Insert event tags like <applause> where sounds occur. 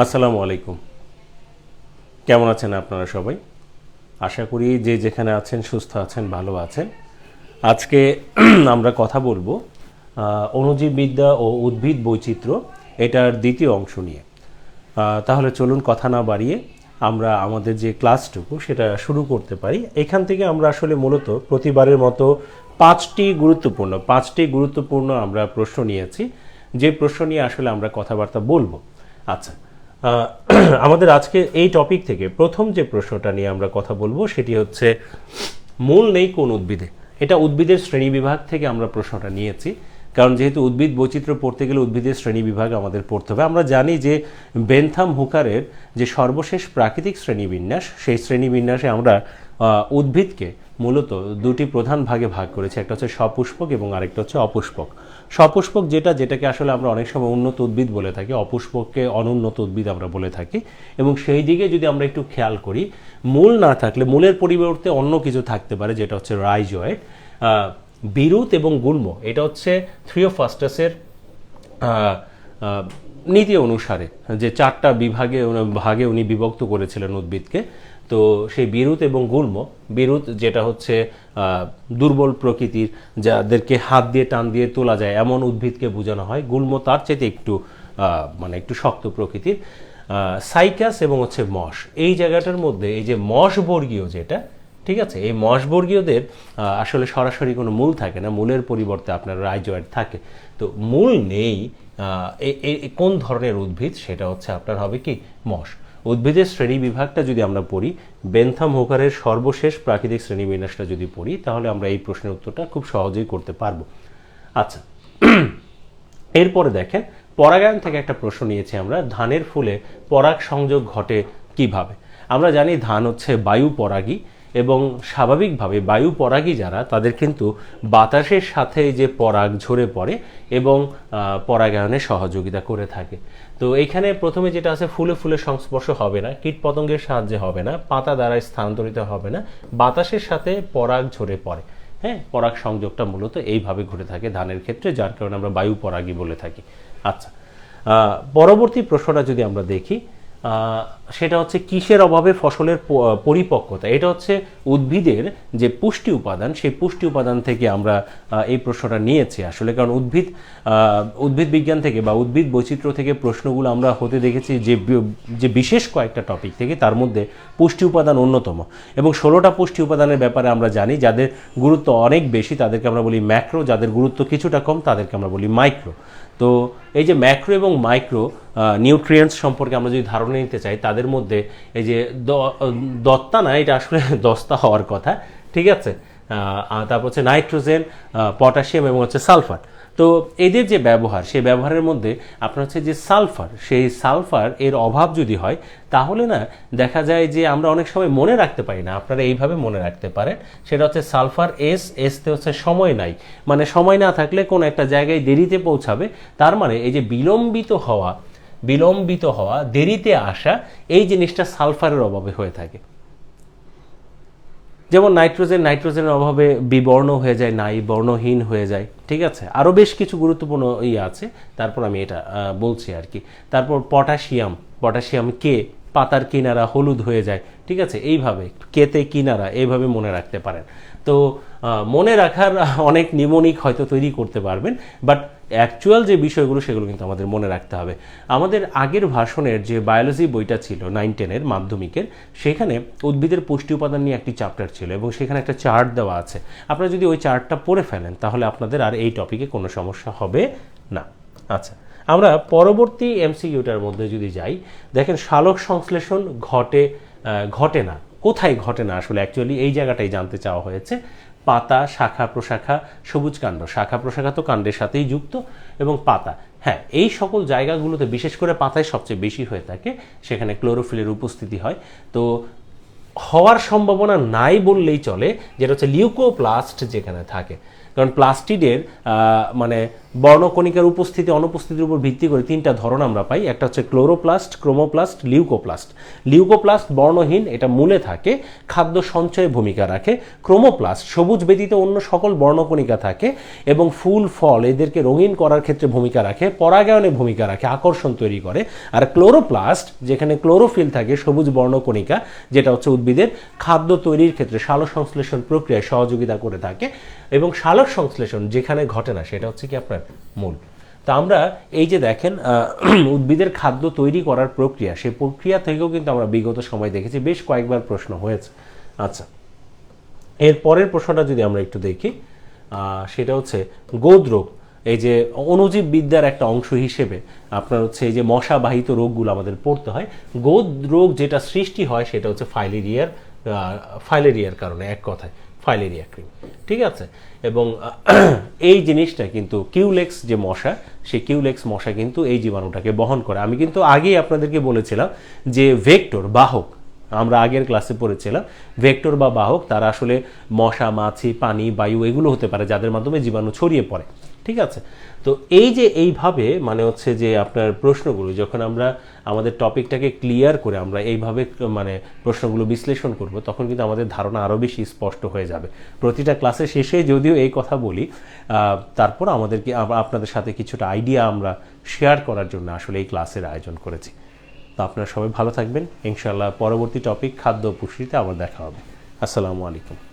আসসালামু আলাইকুম। কেমন আছেন আপনারা সবাই? আশা করি যে যেখানে আছেন, সুস্থ আছেন, ভালো আছেন। আজকে <clears throat> আমরা কথা বলব অণুজীববিদ্যা ও উদ্ভিদ বৈচিত্র্য এটার দ্বিতীয় অংশ নিয়ে। তাহলে চলুন কথা না বাড়িয়ে আমরা আমাদের যে ক্লাসটুকু, সেটা শুরু করতে পারি। এখান থেকে আমরা আসলে মূলত প্রতিবারের মতো পাঁচটি গুরুত্বপূর্ণ পাঁচটি গুরুত্বপূর্ণ আমরা প্রশ্ন নিয়েছি। যে প্রশ্ন নিয়ে আসলে আমরা কথাবার্তা বলব। আচ্ছা <clears throat> আমাদের আজকে এই টপিক থেকে প্রথম যে প্রশ্নটা নিয়ে আমরা কথা বলব সেটি হচ্ছে, মূল নেই কোন উদ্ভিদে? এটা উদ্ভিদের শ্রেণি বিভাগ থেকে আমরা প্রশ্নটা নিয়েছি। কারণ যেহেতু উদ্ভিদ বৈচিত্র্য পড়তে গেলে উদ্ভিদের শ্রেণি বিভাগ আমাদের পড়তে হবে। আমরা জানি যে বেনথাম হুকারের যে সর্বশেষ প্রাকৃতিক শ্রেণীবিন্যাস, সেই শ্রেণীবিন্যাসে আমরা উদ্ভিদকে মূলত দুটি প্রধান ভাগে ভাগ করেছি। একটা হচ্ছে সপুষ্পক এবং আরেকটা হচ্ছে অপুষ্পক। সপুষ্পক যেটা যেটাকে আসলে আমরা অনেক সময় উন্নত উদ্ভিদ বলে থাকি অপুষ্পককে অনুন্নত উদ্ভিদ আমরা বলে থাকি এবং সেই দিকে যদি আমরা একটু খেয়াল করি মূল না থাকলে মূলের পরিবর্তে অন্য কিছু থাকতে পারে যেটা হচ্ছে রাইজয়েড বিরুত এবং গুল্ম। এটা হচ্ছে থ্রিওফাস্টাসের আহ, আহ, নীতি অনুসারে যে চারটা বিভাগে ভাগে উনি বিভক্ত করেছিলেন উদ্ভিদকে। তো সেই বিরুত এবং গুল্ম, বিরুত যেটা হচ্ছে দুর্বল প্রকৃতির যাদেরকে হাত দিয়ে, টান দিয়ে তোলা যায়, এমন উদ্ভিদকে বোঝানো হয়। গুল্ম তার চেয়ে একটু মানে একটু শক্ত প্রকৃতির। সাইকাস এবং হচ্ছে মশ। এই জায়গাটার মধ্যে এই যে মশ বর্গীয় যেটা ঠিক আছে, এই মশবর্গীয়দের আসলে সরাসরি কোনো মূল থাকে না, মূলের পরিবর্তে আপনার রাইজয়েড থাকে। তো মূল নেই কোন ধরনের উদ্ভিদ, সেটা হচ্ছে আপনার হবে কি, মশ। উদ্ভিদের শ্রেণি বিভাগটা যদি আমরা পড়ি, বেনথাম হোকারের সর্বশেষ প্রাকৃতিক শ্রেণীবিন্যাসটা যদি পড়ি, তাহলে আমরা এই প্রশ্নের উত্তরটা খুব সহজেই করতে পারব। আচ্ছা <clears throat> এরপরে দেখেন, পরাগায়ন থেকে একটা প্রশ্ন নিয়েছি আমরা, ধানের ফুলে পরাগ সংযোগ ঘটে কীভাবে? আমরা জানি ধান হচ্ছে বায়ু পরাগী এবং স্বাভাবিকভাবে বায়ু পরাগী যারা, তাদের কিন্তু বাতাসের সাথে যে পরাগ ঝরে পড়ে এবং পরাগায়নে সহযোগিতা করে থাকে। তো এইখানে প্রথমে যেটা আছে, ফুলে ফুলে সংস্পর্শ হবে না, কীট পতঙ্গের সাহায্যে হবে না, পাতা দ্বারা স্থানান্তরিত হবে না, বাতাসের সাথে পরাগ ঝরে পড়ে। হ্যাঁ পরাগ সংযোগটা মূলত এইভাবে ঘটে থাকে ধানের ক্ষেত্রে, যার কারণে আমরা বায়ু পরাগী বলে থাকি। আচ্ছা পরবর্তী প্রশ্নটা যদি আমরা দেখি সেটা হচ্ছে কিসের অভাবে ফসলের পরিপক্কতা? এটা হচ্ছে উদ্ভিদের যে পুষ্টি উপাদান, সেই পুষ্টি উপাদান থেকে আমরা এই প্রশ্নটা নিয়েছি। আসলে কারণ উদ্ভিদ উদ্ভিদ বিজ্ঞান থেকে বা উদ্ভিদ বৈচিত্র্য থেকে প্রশ্নগুলো আমরা হতে দেখেছি যে যে বিশেষ কয়েকটা টপিক থেকে তার মধ্যে পুষ্টি উপাদান অন্যতম। এবং ষোলোটা পুষ্টি উপাদানের ব্যাপারে আমরা জানি, যাদের গুরুত্ব অনেক বেশি, তাদেরকে আমরা বলি ম্যাক্রো, যাদের গুরুত্ব কিছুটা কম, তাদেরকে আমরা বলি মাইক্রো। তো এই যে ম্যাক্রো এবং মাইক্রো নিউট্রিয়েন্টস সম্পর্কে আমরা যদি ধারণা নিতে চাই, তাদের মধ্যে এই যে দত্তা না, এটা আসলে <laughs> দস্তা হওয়ার কথা, ঠিক আছে? তারপর হচ্ছে নাইট্রোজেন পটাশিয়াম এবং হচ্ছে সালফার। তো এদের যে ব্যবহার, সেই ব্যবহারের মধ্যে আপনার হচ্ছে যে সালফার, সেই সালফার এর অভাব যদি হয়, তাহলে না দেখা যায় যে আমরা অনেক সময় মনে রাখতে পারি না, আপনারা এইভাবে মনে রাখতে পারেন। সেটা হচ্ছে সালফার এস এসতে হচ্ছে সময় নাই। মানে সময় না থাকলে কোনো একটা জায়গায় দেরিতে পৌঁছাবে, তার মানে এই যে বিলম্বিত হওয়া বিলম্বিত হওয়া, দেরিতে আসা, এই জিনিসটা সালফারের অভাবে হয়ে থাকে। যেমন নাইট্রোজেন, নাইট্রোজেনের অভাবে বিবর্ণ হয়ে যায়, নাই, বর্ণহীন হয়ে যায়, ঠিক আছে? আরও বেশ কিছু গুরুত্বপূর্ণ ইয়ে আছে, তারপর আমি এটা বলছি আর কি। তারপর পটাশিয়াম পটাশিয়াম কে পাতার কিনারা হলুদ হয়ে যায়, ঠিক আছে? এইভাবে কেতে কিনারা, এইভাবে মনে রাখতে পারেন। তো মনে রাখার <laughs> অনেক নিমোনিক হয়তো তৈরি করতে পারবেন বাট অ্যাকচুয়াল যে বিষয়গুলো, সেগুলো কিন্তু আমাদের মনে রাখতে হবে। আমাদের আগের ভাষণের যে বায়োলজি বইটা ছিল নাইন টেনের মাধ্যমিকের, সেখানে উদ্ভিদের পুষ্টি উপাদান নিয়ে একটি চ্যাপ্টার ছিল, এবং সেখানে একটা চার্ট দেওয়া আছে। আপনারা যদি ওই চার্টটা পড়ে ফেলেন, তাহলে আপনাদের আর এই টপিকে কোনো সমস্যা হবে না। আচ্ছা আমরা পরবর্তী এমসিকিউটার মধ্যে যদি যাই, দেখেন সালোক সংশ্লেষণ ঘটে ঘটে না। কোথায় ঘটে না? আসলে অ্যাকচুয়ালি এই জায়গাটাই জানতে চাওয়া হয়েছে। পাতা, শাখা, প্রশাখা, সবুজ কাণ্ড। শাখা, প্রশাখা তো কাণ্ডের সাথেই যুক্ত এবং পাতা। হ্যাঁ এই সকল জায়গাগুলোতে বিশেষ করে পাতায় সবচেয়ে বেশি হয়ে থাকে, সেখানে ক্লোরোফিলের উপস্থিতি হয়। তো হওয়ার সম্ভাবনা নাই বললেই চলে, যেটা হচ্ছে লিউকোপ্লাস্ট যেখানে থাকে। কারণ প্লাস্টিডের মানে বর্ণকণিকার উপস্থিতি, অনুপস্থিতির উপর ভিত্তি করে তিনটা ধরন আমরা পাই। একটা হচ্ছে ক্লোরোপ্লাস্ট, ক্রোমোপ্লাস্ট, লিউকোপ্লাস্ট। লিউকোপ্লাস্ট বর্ণহীন, এটা মূলে থাকে, খাদ্য সঞ্চয়ে ভূমিকা রাখে। ক্রোমোপ্লাস্ট সবুজ ব্যতীত অন্য সকল বর্ণকণিকা থাকে এবং ফুল, ফল এদেরকে রঙিন করার ক্ষেত্রে ভূমিকা রাখে, পরাগায়নে ভূমিকা রাখে, আকর্ষণ তৈরি করে। আর ক্লোরোপ্লাস্ট, যেখানে ক্লোরোফিল থাকে, সবুজ বর্ণকণিকা, যেটা হচ্ছে উদ্ভিদের খাদ্য তৈরির ক্ষেত্রে সালোক সংশ্লেষণ প্রক্রিয়ায় সহযোগিতা করে থাকে। এবং সালোক সংশ্লেষণ যেখানে ঘটে না, সেটা হচ্ছে কি আপনার মূল। তা আমরা এই যে দেখেন <clears throat> উদ্ভিদের খাদ্য তৈরি করার প্রক্রিয়া, সেই প্রক্রিয়া থেকেও কিন্তু আমরা বিগত সময় দেখেছি, বেশ কয়েকবার প্রশ্ন হয়েছে। আচ্ছা এর পরের প্রশ্নটা যদি আমরা একটু দেখি সেটা হচ্ছে গোদ রোগ। এই যে অণুজীব বিদ্যার একটা অংশ হিসেবে আপনার হচ্ছে এই যে মশাবাহিত রোগগুলো আমাদের পড়তে হয়, গোদ রোগ যেটা সৃষ্টি হয় সেটা হচ্ছে ফাইলেরিয়ার ফাইলেরিয়ার কারণে, এক কথায়, ফাইলেরিয়া ক্রিম। ঠিক আছে? এবং এই জিনিসটা কিন্তু কিউলেক্স যে মশা, সেই কিউলেক্স মশা কিন্তু এই জীবাণুটাকে বহন করে। আমি কিন্তু আগেই আপনাদেরকে বলেছিলাম যে ভেক্টর, বাহক, আমরা আগের ক্লাসে পড়েছিলাম, ভেক্টর বা বাহক তারা আসলে মশা, মাছি, পানি, বায়ু এগুলো হতে পারে, যাদের মাধ্যমে জীবাণু ছড়িয়ে পড়ে। ঠিক আছে? তো এই যে এইভাবে মানে হচ্ছে যে আপনার প্রশ্নগুলো, যখন আমরা আমাদের টপিকটাকে ক্লিয়ার করে আমরা এইভাবে মানে প্রশ্নগুলো বিশ্লেষণ করব, তখন কিন্তু আমাদের ধারণা আরও বেশি স্পষ্ট হয়ে যাবে। প্রতিটা ক্লাসের শেষে যদিও এই কথা বলি তারপর আমাদেরকে আপনাদের সাথে কিছুটা আইডিয়া আমরা শেয়ার করার জন্য আসলে এই ক্লাসের আয়োজন করেছি। তো আপনারা সবাই ভালো থাকবেন। ইনশাআল্লাহ পরবর্তী টপিক খাদ্য পুষ্টিতে আবার দেখা হবে। আসসালামু আলাইকুম।